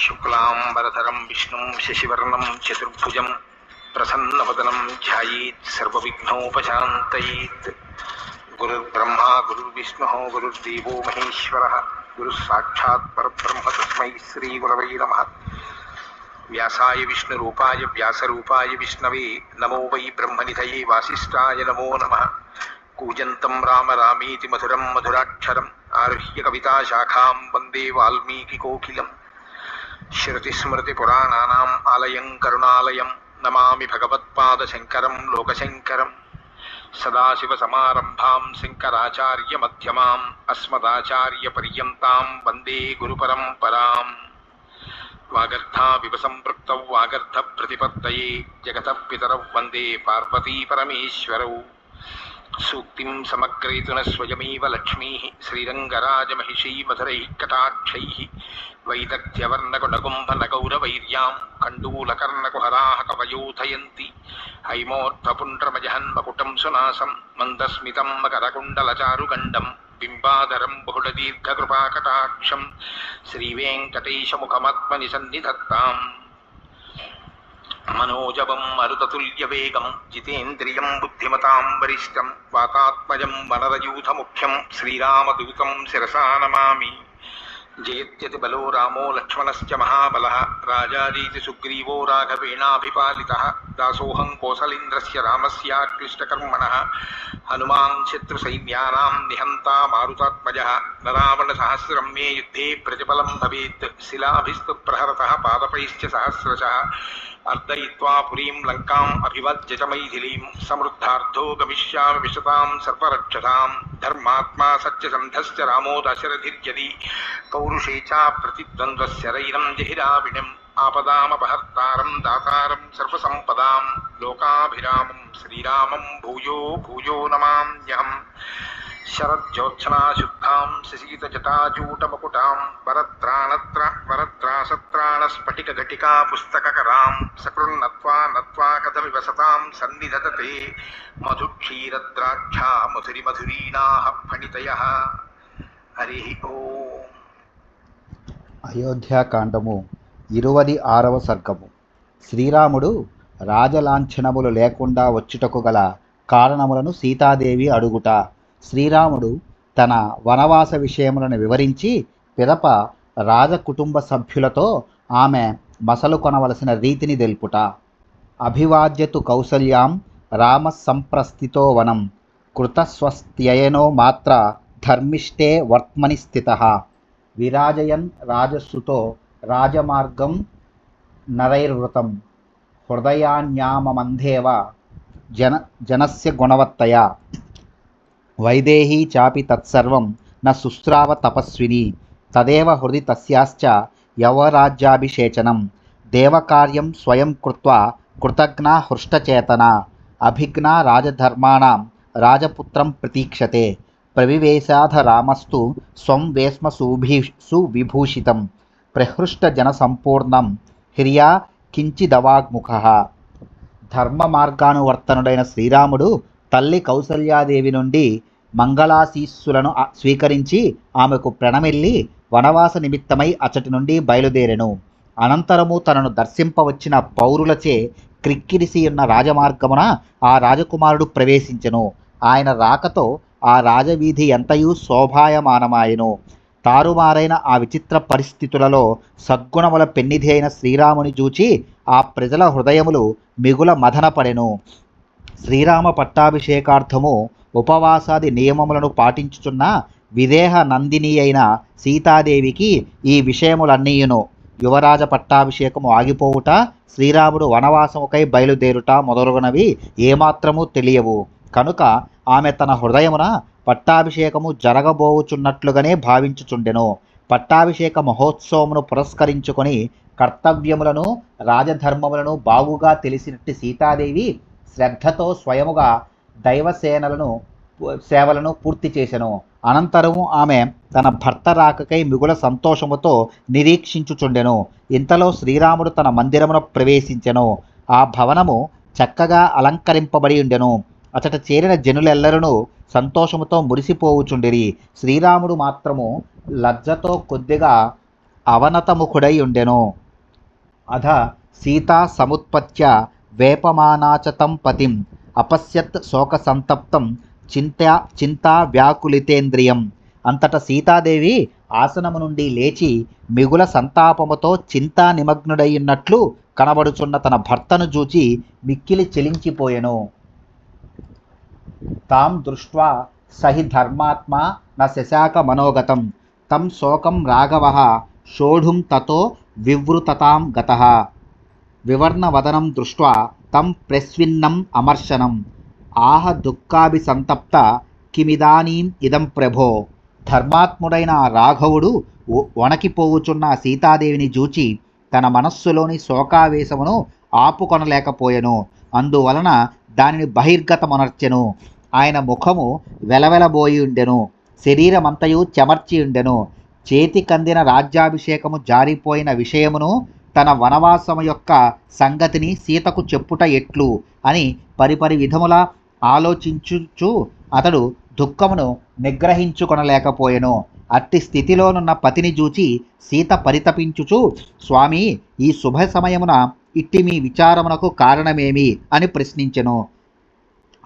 शुक्लाम्बरधरं, विष्णु, शशिवर्ण, चतुर्भुज प्रसन्न वदनम ध्यानोपात गुरुर्ब्रह्मा, गुरुर्विष्णुः, गुरुर्देवो महेश्वरः गुरुः साक्षात् परब्रह्म नम श्रीगुरवै नमः। व्यासाय विष्णुरूपाय, व्यासरूपाय विष्णवे, नमो वै ब्रह्म निध वासीय नमो नम। कूजन्तं राम रामीति मधुरं मधुराक्षरम् कविता शाखा वंदे वाल्मीकिकोकिलम्। శృతిస్మృతిపురాణానాం ఆలయం కరుణాలయం నమామి భగవత్పాదశంకరం లోకశంకరం. సదాశివసమారంభాం శంకరాచార్యమధ్యమాం అస్మదాచార్యపర్యంతాం వందే గురుపరంపరాం. వాగర్థావివ సంపృక్త వాగర్థ ప్రతిపత్తయే జగత పితరౌ వందే పార్వతీ పరమేశ్వరౌ. సూక్తిం సమగ్రయితున స్వయమేవ లక్ష్మీ శ్రీరంగరాజమహిషీ మధురైः కటాక్షైः వైదగ్ధ్యవర్ణగుణగుంభనగౌరవైర్యాం కండూలకర్ణకుహరా కవయోధయంతి హైమోర్థపుండ్రమజహన్మకుటం సునాసం మందస్మితం మకరకుండలచారుగండం బింబాధరం బహుళదీర్ఘకృపాకటాక్షం శ్రీవేంకటేశముఖమాత్మని సన్నిధత్తాం మనోజవం మరుతతుల్యవేగం జితేంద్రియం బుద్ధిమతాం వరిష్టం వాతాత్మజం వనరయూథముఖ్యం శ్రీరామదూతం శిరసా నమామి జయత్యతి బలో రామో లక్ష్మణశ్చ మహాబల రాజారీతి సుగ్రీవో రాఘవేణాభిపాలితः దాసోహం కోసలేంద్రస్య రామస్యాక్లిష్టకర్మణः హనుమాన్ శత్రుసైన్యానాం నిహంతా మారుతాత్మజः నరావణసహస్రం మే యుద్ధే ప్రతిఫలం భవేత్ శిలాభిస్తు ప్రహరత పాదపైశ్చ సహస్రశ अर्दयित्वा पुरीं लङ्काम् अभिवज्जटमैथिलीं समृद्धार्थो गमिष्यामि विशतां सर्वरक्षसां धर्मात्मा सत्यसन्धस्य रामो दशरथिर्यदि पौरुषे च प्रतिद्वन्द्वस्य रैनं जहिराविणम्। आपदामपहर्तारं दातारं सर्वसम्पदां लोकाभिरामं श्रीरामं भूयो भूयो नमाम्यहम्। శరజ్యోత్సనాశుద్ధాం శశీతజటాజూటమకుటాం వరత్రాణత్ర వరత్రాసత్రాణస్ఫటికఘటికా పుస్తకకరాం సకృన్నత్వా నత్వా కథమివ సతాం సన్నిధతతే మధుక్షీరద్రాక్షా మధురి మధురీనాహ ఫణితయ హరి ఓం అయోధ్యాకాండము ఇరువది ఆరవ సర్గము. శ్రీరాముడు రాజలాంఛనములు లేకుండా వచ్చుటకు గల కారణములను సీతాదేవి అడుగుట. శ్రీరాముడు తన వనవాస విషయములను వివరించి పిదప రాజకుటుంబ సభ్యులతో ఆమె మసలు కొనవలసిన రీతిని తెలుపుట. అభివాద్యతు కౌసల్యాం రామ సంప్రస్థితో వనం కృతస్వస్త్యయనో మాత్ర ధర్మిష్టే వర్త్మని స్థిత. విరాజయన్ రాజస్సుతో రాజమార్గం నరైర్వృతం హృదయాన్యామమందేవ జన జనస్య గుణవత్తయ. వైదేహీ చాపి తత్సర్వం న సుస్రావ తపస్విని తదేవ హృది తస్యాశ్చ యవరాజ్యాభిషేచనం దేవకార్యం స్వయం కృత్వా కృతజ్ఞా హృష్టచేతన అభిజ్ఞా రాజధర్మాణం రాజపుత్రం ప్రతీక్షతే ప్రవివేశాధ రామస్తు స్వం వేస్మ సుభీ సువిభూషితం ప్రహృష్టజనసంపూర్ణం హిరియా కించిదవాగ్ముఖ. ధర్మ మార్గానువర్తనుడైన శ్రీరాముడు తల్లి కౌసల్యాదేవి నుండి మంగళాశీస్సులను స్వీకరించి ఆమెకు ప్రణమిల్లి వనవాస నిమిత్తమై అచ్చటి నుండి బయలుదేరెను. అనంతరము తనను దర్శింపవచ్చిన పౌరులచే క్రిక్కిరిసి ఉన్న రాజమార్గమున ఆ రాజకుమారుడు ప్రవేశించెను. ఆయన రాకతో ఆ రాజవీధి ఎంతయూ శోభాయమానమాయెను. తారుమారైన ఆ విచిత్ర పరిస్థితులలో సద్గుణముల పెన్నిధి అయిన శ్రీరాముని చూచి ఆ ప్రజల హృదయములు మిగుల మదనపడెను శ్రీరామ పట్టాభిషేకార్థము ఉపవాసాది నియమములను పాటించుచున్న విదేహ నందిని అయిన సీతాదేవికి ఈ విషయములన్నీయును. యువరాజ పట్టాభిషేకము ఆగిపోవుట శ్రీరాముడు వనవాసముకై బయలుదేరుట మొదలగునవి ఏమాత్రము తెలియవు. కనుక ఆమె తన హృదయమున పట్టాభిషేకము జరగబోవుచున్నట్లుగానే భావించుచుండెను. పట్టాభిషేక మహోత్సవమును పురస్కరించుకొని కర్తవ్యములను రాజధర్మములను బాగుగా తెలిసినట్టు సీతాదేవి శ్రద్ధతో స్వయముగా దైవసేనలను సేవలను పూర్తి చేసెను. అనంతరము ఆమె తన భర్త రాకకై మిగుల సంతోషముతో నిరీక్షించుచుండెను. ఇంతలో శ్రీరాముడు తన మందిరమును ప్రవేశించెను. ఆ భవనము చక్కగా అలంకరింపబడి ఉండెను. అతట చేరిన జనులెల్లరూ సంతోషముతో మురిసిపోవుచుండిరి. శ్రీరాముడు మాత్రము లజ్జతో కొద్దిగా అవనతముఖుడై ఉండెను. అధ సీతా సముత్పత్య వేపమానాచతం పతిం. అపశ్యత్ శోకసంతప్తం చింతా చింతా వ్యాకులితేంద్రియం. అంతట సీతాదేవి ఆసనము నుండి లేచి మిగుల సంతాపముతో చింతా నిమగ్నుడయ్యున్నట్లు కనబడుచున్న తన భర్తను చూచి మిక్కిలి చెలించిపోయెను. తాం దృష్ట్వా సహి ధర్మాత్మా న శశాక మనోగతం. తం శోకం రాఘవ షోఢుం తతో వివృతతాం గత. వివర్ణవదనం దృష్ట్వా తం ప్రస్విన్నం అమర్శనం ఆహ దుఃఖాభిసంతప్త కిమిదానీం ఇదం ప్రభో ధర్మాత్ముడైన రాఘవుడు వణకిపోవుచున్న సీతాదేవిని చూచి తన మనస్సులోని శోకావేశమును ఆపుకొనలేకపోయెను। అందువలన దానిని బహిర్గతమనర్చెను। ఆయన ముఖము వెలవెలబోయి ఉండెను శరీరమంతయు చెమర్చి ఉండెను చేతికందిన రాజ్యాభిషేకము జారిపోయిన విషయమును తన వనవాసము యొక్క సంగతిని సీతకు చెప్పుట ఎట్లు అని పరిపరి విధముల ఆలోచించుచు అతడు దుఃఖమును నిగ్రహించుకొనలేకపోయెను. అట్టి స్థితిలోనున్న పతిని చూచి సీత పరితపించుచు స్వామి ఈ శుభ సమయమున ఇట్టి మీ విచారమునకు కారణమేమి? అని ప్రశ్నించెను.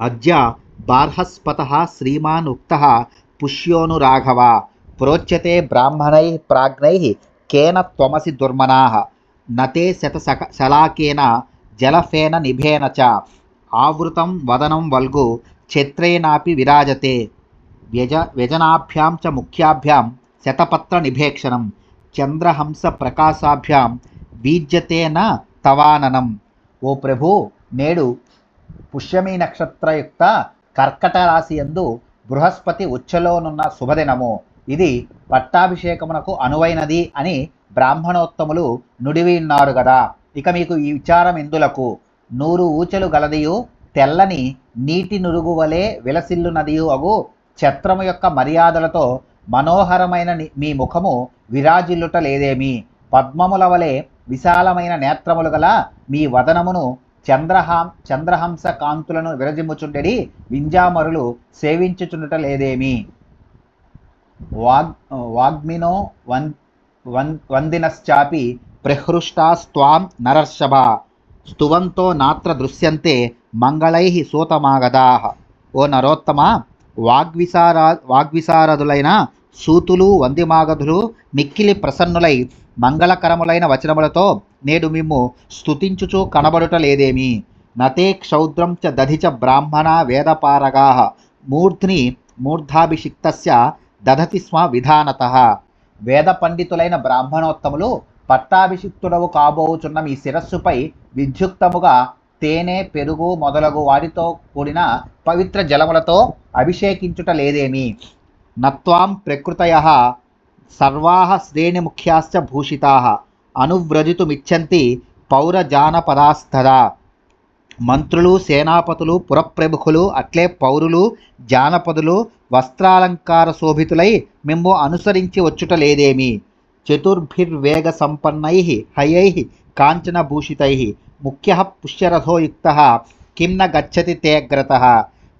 అద్య బార్హస్పత శ్రీమాన్ ఉక్త పుష్యోను రాఘవ ప్రోచ్యతే బ్రాహ్మణై ప్రాజ్ఞై కేన త్వమసి దుర్మనాహ నతే శతశక శలాకేన జలఫేన నిభేన చ. ఆవృతం వదనం వల్గు ఛత్రేనాపి విరాజతే. వ్యజ వ్యజనాభ్యాం చ ముఖ్యాభ్యాం శతపత్ర నిభేక్షణం. చంద్రహంస ప్రకాశాభ్యాం బీజ్యతేన తవాననం. ఓ ప్రభు నేడు పుష్యమి నక్షత్రయుక్త కర్కట రాశి ఎందు బృహస్పతి ఉచ్చలోనున్న శుభదినము. ఇది పట్టాభిషేకమునకు అనువైనది అని బ్రాహ్మణోత్తములు నుడివిన్నారు గదా. ఇక మీకు ఈ విచారం ఎందులకు? నూరు ఊచలు గలదియు తెల్లని నీటి నురుగు వలె విలసిల్లునదియు అగు ఛత్రము యొక్క మర్యాదలతో మనోహరమైన మీ ముఖము విరాజిల్లుట లేదేమి? పద్మముల వలె విశాలమైన నేత్రములు గల మీ వదనమును చంద్రహాం చంద్రహంస కాంతులను విరజిమ్ముచుండెడి వింజామరులు సేవించుచుండట లేదేమి? వాగ్ వాగ్మినో వన్ వన్ వందినశ్చాపి ప్రహృష్టాస్త్వాం నరర్షభ. స్తువంతో నాత్ర దృశ్యంతే మంగళై సూతమాగదా. ఓ నరోత్తమ వాగ్విసారా వాగ్విసారదులైన సూతులు వందిమాగధులు మిక్కిలి ప్రసన్నులై మంగళకరములైన వచనములతో నేడు మిమ్ము స్థుతించుచు కనబడుట లేదేమి. నతే క్షౌద్రం చ దధిచ బ్రాహ్మణ వేదపారగా. మూర్ధ్ని మూర్ధాభిషిక్తస్య దధతి స్మ విధానత వేద పండితులైన బ్రాహ్మణోత్తములు పట్టాభిషిక్తుడవు కాబోచున్న మీ శిరస్సుపై విద్యుక్తముగా తేనె పెరుగు మొదలగు వాటితో కూడిన పవిత్ర జలములతో అభిషేకించుట లేదేమి? నత్వాం ప్రకృతయ సర్వాః శ్రేణిముఖ్యాశ్చ భూషితాः. అనువ్రజితుమిచ్చంతి పౌరజానపదాస్తదా మంత్రులు సేనాపతులు పురప్రముఖులు అట్లే పౌరులు జానపదులు వస్త్రాలంకార శోభితులై మిమ్ము అనుసరించి వచ్చుట లేదేమి చతుర్భిర్వేగ సంపన్నై హయై కాంచనభూషితై ముఖ్య పుష్యరథోయుక్త కిం న గచ్చతి తేగ్రత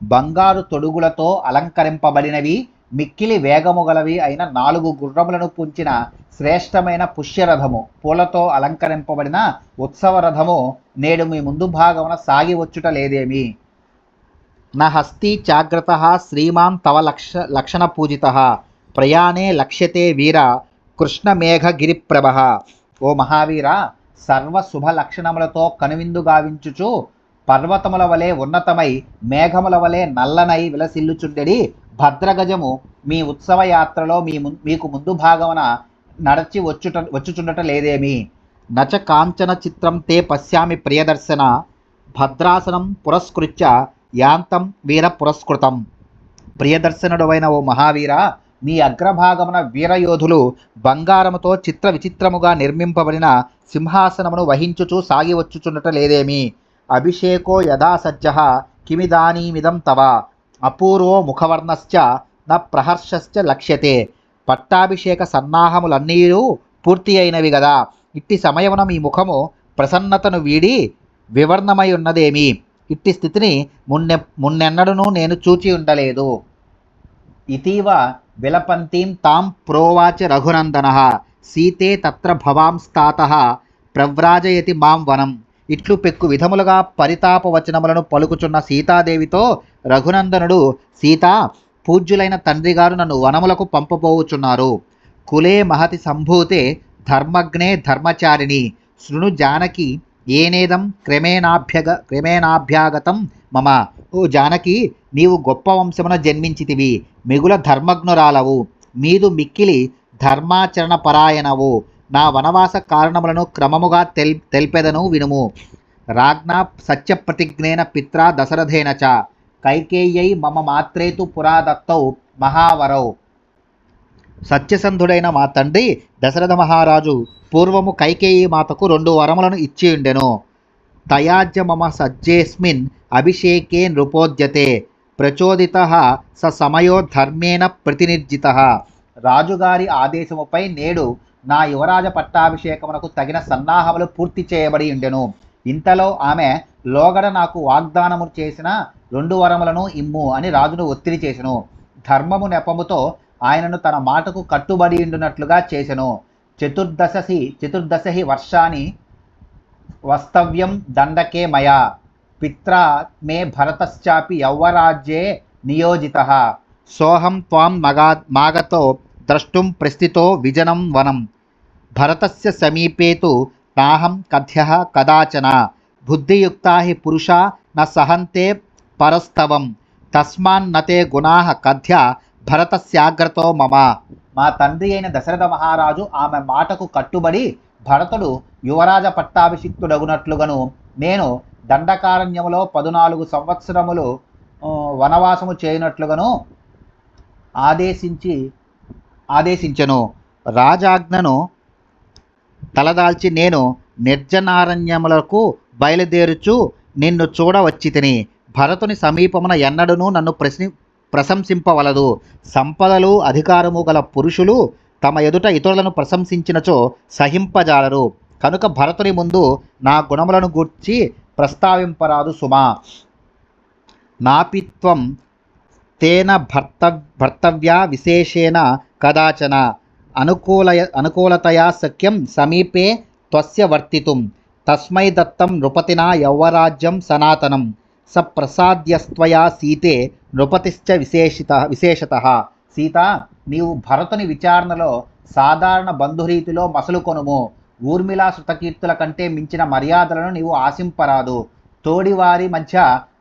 బంగారు తొడుగులతో అలంకరింపబడినవి మిక్కిలి వేగము గలవి అయిన నాలుగు గుర్రములను పుంచిన శ్రేష్టమైన పుష్యరథము. పూలతో అలంకరింపబడిన ఉత్సవ రథము నేడు మీ ముందు భాగమున సాగి వచ్చుట లేదేమి నా హస్తి జాగ్రత శ్రీమాన్ తవ లక్ష లక్షణ పూజిత ప్రయాణే లక్ష్యతే వీర కృష్ణమేఘగిరిప్రభ. ఓ మహావీర సర్వ శుభ లక్షణములతో కనువిందు గావించుచు పర్వతముల వలె ఉన్నతమై మేఘముల వలె నల్లనై విలసిల్లుచుండెడి భద్రగజము మీ ఉత్సవ యాత్రలో మీ ము- మీకు ముందు భాగమున నడచి వచ్చుట వచ్చుచుండట లేదేమి. నచ కాంచన చిత్రం తే పశ్యామి ప్రియదర్శన భద్రాసనం పురస్కృత్య యాంతం వీర పురస్కృతం. ప్రియదర్శనుడవైన ఓ మహావీర మీ అగ్రభాగమున వీరయోధులు బంగారముతో చిత్ర విచిత్రముగా నిర్మింపబడిన సింహాసనమును వహించుచూ సాగి వచ్చుచుండట లేదేమి? అభిషేకో యథా సజ్జ కిమిదానీమిదం తవ. అపూర్వో ముఖవర్ణశ్చ న ప్రహర్షశ్చ లక్ష్యతే. పట్టాభిషేక సన్నాహములన్నీరు పూర్తి అయినవి గదా. ఇట్టి సమయమున మీ ముఖము ప్రసన్నతను వీడి వివర్ణమై ఉన్నదేమి? ఇట్టి స్థితిని మున్నె మున్నెన్నడూ నేను చూచి ఉండలేదు. ఇతీవ విలపంతీం తాం ప్రోవాచ రఘునందన సీతే తత్ర భవాంస్తాత ప్రవ్రాజయతి మాం వనం. ఇట్లు పెక్కు విధములుగా పరితాపవచనములను పలుకుచున్న సీతాదేవితో రఘునందనుడు సీత పూజ్యులైన తండ్రిగారు నన్ను వనములకు పంపబోవుచున్నారు. కులే మహతి సంభూతే ధర్మగ్నే ధర్మచారిణి శృణు జానకి ఏనేదం క్రమేణాభ్యగ క్రమేణాభ్యాగతం మమ. ఓ జానకి నీవు గొప్ప వంశమున జన్మించితివి. మిగుల ధర్మజ్ఞురాలవు. మీదు మిక్కిలి ధర్మాచరణ పరాయణవు నా వనవాస కారణములను క్రమముగా తెల్ తెల్పెదను వినుము. రాజ్ఞా సత్యప్రతిజ్ఞేన పిత్రా దశరథేన చ. కైకేయ్యై మమ మాత్రేతు పురాదత్తౌ మహావరౌ. సత్యసంధుడైన మా తండ్రి దశరథ మహారాజు పూర్వము కైకేయి మాతకు రెండు వరములను ఇచ్చి ఉండెను. తయాజ్య మమ సజ్జేస్మిన్ అభిషేకే నృపోద్యతే ప్రచోదిత స సమయో ధర్మేణ ప్రతినిర్జిత. రాజుగారి ఆదేశముపై నేడు నా యువరాజ పట్టాభిషేకమునకు తగిన సన్నాహములు పూర్తి చేయబడి ఉండెను. ఇంతలో ఆమె లోగడ నాకు వాగ్దానము చేసిన రెండు వరములను ఇమ్ము అని రాజును ఒత్తిడి చేసెను. ధర్మము నెపముతో ఆయనను తన మాటకు కట్టుబడి ఉండునట్లుగా చేసెను. చతుర్దశసి చతుర్దశి వర్షాన్ని వస్తవ్యం దండకే మయా. పిత్రా మే భరతశ్చాపి యౌవరాజ్యే నియోజిత. సోహం త్వాం మగా మాగతో ద్రష్టుం ప్రస్థితో విజనం వనం. భరతస్య సమీపే తు నాహం కథ్య కదాచన. బుద్ధియుక్తా హి పురుషా న సహంతే పరస్తవం. తస్మాన్నతే గుణా కథ్య భరతస్యాగ్రతో మమ. మా తండ్రి అయిన దశరథ మహారాజు ఆమె మాటకు కట్టుబడి భరతుడు యువరాజ పట్టాభిషిక్తుడగునట్లుగను. నేను దండకారణ్యములో పదునాలుగు సంవత్సరములు వనవాసము చేయనట్లుగాను ఆదేశించి ఆదేశించను. రాజాజ్ఞను తలదాల్చి నేను నిర్జనారణ్యములకు బయలుదేరుచు నిన్ను చూడవచ్చి తిని భరతుని సమీపమున ఎన్నడూనూ నన్ను ప్రశ్ని ప్రశంసింపవలదు. సంపదలు అధికారము గల పురుషులు తమ ఎదుట ఇతరులను ప్రశంసించినచో సహింపజాలరు. కనుక భరతుని ముందు నా గుణములను గూర్చి ప్రస్తావింపరాదు సుమా. నాపిత్వం తేన భర్త భర్తవ్యా విశేషేణ కదాచన. అనుకూలయ అనుకూలతయా సఖ్యం సమీపే త్వస్య వర్తితుం. తస్మై దత్తం నృపతినా యౌవరాజ్యం సనాతనం. సప్రసాద్యస్త్వయా సీతే నృపతిశ్చ విశేషిత విశేషత. సీత నీవు భరతుని విచారణలో సాధారణ బంధురీతిలో మసలుకొనుము. ఊర్మిళా శృతకీర్తుల కంటే మించిన మర్యాదలను నీవు ఆశింపరాదు. తోడివారి మధ్య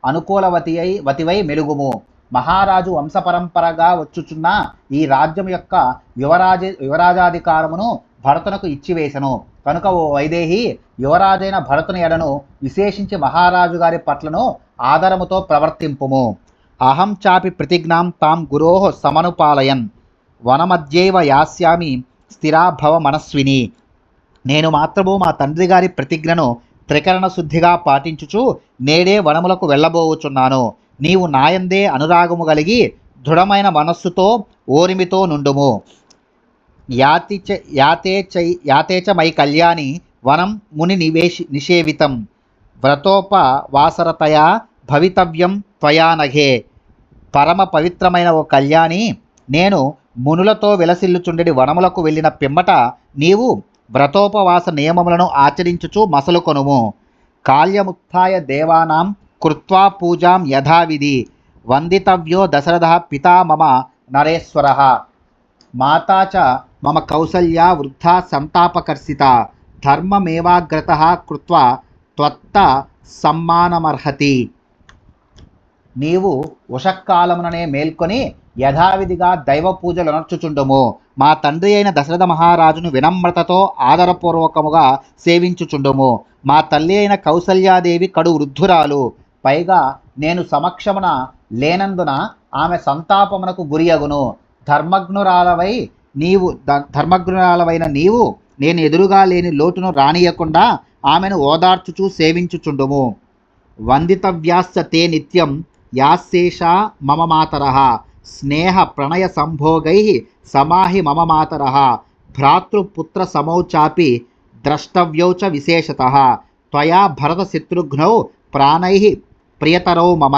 అనుకూలవతి అయి వతివై మెలుగుము. మహారాజు వంశపరంపరగా వచ్చుచున్న ఈ రాజ్యం యొక్క యువరాజ యువరాజాధికారమును భరతునకు ఇచ్చివేశను కనుక ఓ వైదేహి యువరాజైన భరతుని ఎడను విశేషించి మహారాజు గారి పట్లను ఆదరముతో ప్రవర్తింపుము. అహం చాపి ప్రతిజ్ఞాం తాం గురో సమనుపాలయన్. వనమధ్యైవ యాస్యామి స్థిరాభవ మనస్విని. నేను మాత్రము మా తండ్రి గారి ప్రతిజ్ఞను త్రికరణ శుద్ధిగా పాటించుచు నేడే వనములకు వెళ్ళబోవుచున్నాను నీవు నాయందే అనురాగము కలిగి దృఢమైన మనస్సుతో ఓరిమితో నుండుము. యాతి చ యాతే చై మై కళ్యాణి వనం ముని నివేశి నిషేవితం. వ్రతోపవాసరతయా భవితవ్యం త్వయా నఘే. పరమ పవిత్రమైన ఓ కళ్యాణి నేను మునులతో విలసిల్లుచుండెడి వనములకు వెళ్ళిన పిమ్మట నీవు వ్రతోపవాస నియమములను ఆచరించుచు మసలు కొనుము కాళ్యముత్య దేవానాం కృత్వా పూజాం యథావిధి. వందితవ్యో దశరథ పితా మమ నరేశ్వర. మాతా చ మమ కౌసల్యా వృద్ధా సంతాపకర్షిత. ధర్మమేవాగ్రత కృత్వా త్వత్త సమ్మానమర్హతి. నీవు ఉషక్కాలముననే మేల్కొని యథావిధిగా దైవ పూజలు నడుచుచుండుము మా తండ్రి అయిన దశరథ మహారాజును వినమ్రతతో ఆదరపూర్వకముగా సేవించుచుండుము. మా తల్లి అయిన కౌసల్యాదేవి కడు వృద్ధురాలు. పైగా నేను సమక్షమున లేనందున ఆమె సంతాపమునకు గురియగును ధర్మజ్ఞురాలవై నీవు ధర్మజ్ఞురాలవైన నీవు నేను ఎదురుగా లేని లోటును రానియకుండా ఆమెను ఓదార్చుచూ సేవించుచుండుము. వందితవ్యాస్య తే నిత్యం యాశేషా మమ మాతరః స్నేహ ప్రణయ సంభోగై సమాహి మమ మాతర భ్రాతృపుత్ర సమౌ చాపి ద్రష్టవ్యౌ చ విశేషతః త్వయా భరత శత్రుఘ్నౌ ప్రాణై ప్రియతరౌ మమ.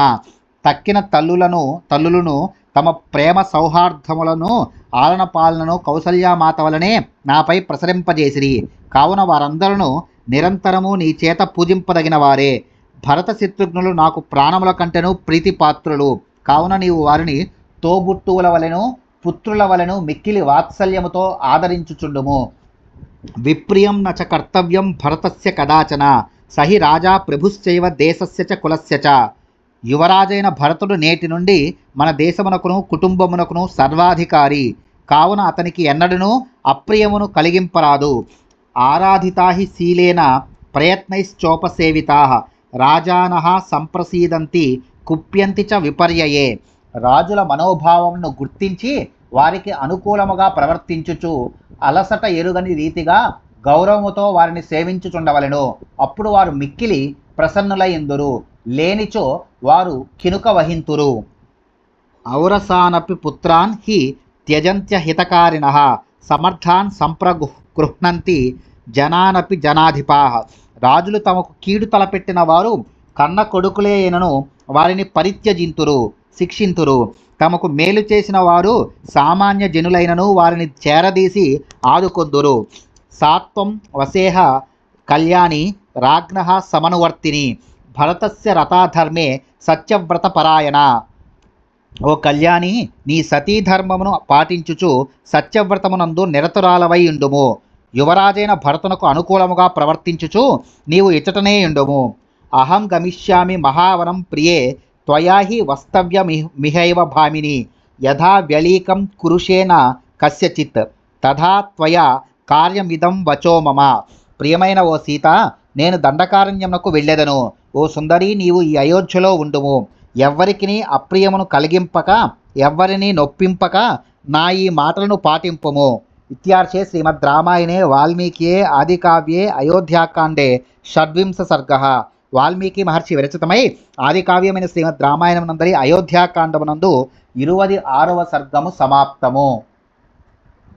తక్కిన తల్లులను తల్లులను తమ ప్రేమ సౌహార్దములను ఆలన పాలనను కౌసల్యామాత వలనే నాపై ప్రసరింపజేసిరి. కావున వారందరూ నిరంతరము నీ చేత పూజింపదగిన వారే. భరత శత్రుఘ్నులు నాకు ప్రాణముల కంటేను ప్రీతిపాత్రులు. కావున నీవు వారిని తోబుట్టువుల వలెను పుత్రుల వలెను మిక్కిలి వాత్సల్యముతో ఆదరించుచుండుము. విప్రియం నచ కర్తవ్యం భరతస్య కదాచన. సహి రాజా ప్రభుశ్చైవ దేశస్య చ కులస్య చ. యువరాజైన భరతుడు నేటి నుండి మన దేశమునకును కుటుంబమునకును సర్వాధికారి. కావున అతనికి ఎన్నడను అప్రియమును కలిగింపరాదు. ఆరాధితా హి శీలేన ప్రయత్నైశ్చోపసేవితా. రాజాన సంప్రసీదంతి కుప్యంతి చ విపర్యయే. రాజుల మనోభావంను గుర్తించి వారికి అనుకూలముగా ప్రవర్తించుచు అలసట ఎరుగని రీతిగా గౌరవముతో వారిని సేవించుచుండవలెను. అప్పుడు వారు మిక్కిలి ప్రసన్నులైందురు. లేనిచో వారు కినుక వహింతురు. ఔరసానపి పుత్రాన్ హి త్యజంత్య హితకారిణ. సమర్థాన్ గృహ్ణంతి జనానపి జనాధిపా. రాజులు తమకు కీడు తలపెట్టిన వారు కన్న కొడుకులే అయినను వారిని పరిత్యజింతురు శిక్షింతురు. తమకు మేలు చేసిన వారు సామాన్య జనులైనను వారిని చేరదీసి ఆదుకొందురు. సాత్వం వసేహ కళ్యాణి రాజ్ఞ సమనువర్తిని. భరతస్య రథాధర్మే సత్యవ్రతపరాయణ. ఓ కళ్యాణి నీ సతీధర్మమును పాటించుచు సత్యవ్రతమునందు నిరతురాలవై ఉండుము. యువరాజైన భరతునకు అనుకూలముగా ప్రవర్తించుచు నీవు ఇచ్చటనే ఉండుము అహం గమిష్యామి మహావనం ప్రియే త్వయాహి వస్తవ్య మిహైవ భామిని. యథా వ్యళీకం కురుషేన కస్యచిత్. తథా త్వయా కార్యమిదం వచో మమ. ప్రియమైన ఓ సీత నేను దండకారణ్యమునకు వెళ్ళెదను. ఓ సుందరి నీవు ఈ అయోధ్యలో ఉండుము. ఎవ్వరికిని అప్రియమును కలిగింపక ఎవ్వరిని నొప్పింపక నా ఈ మాటలను పాటింపుము. ఇత్యార్షే శ్రీమద్ రామాయణే వాల్మీకియే ఆదికావ్యే అయోధ్యాకాండే షడ్వింశ సర్గ వాల్మీకి మహర్షి విరచితమై ఆదికావ్యమైన శ్రీమద్ రామాయణమునందరి అయోధ్యాకాండమునందు ఇరువది ఆరవ సర్గము సమాప్తము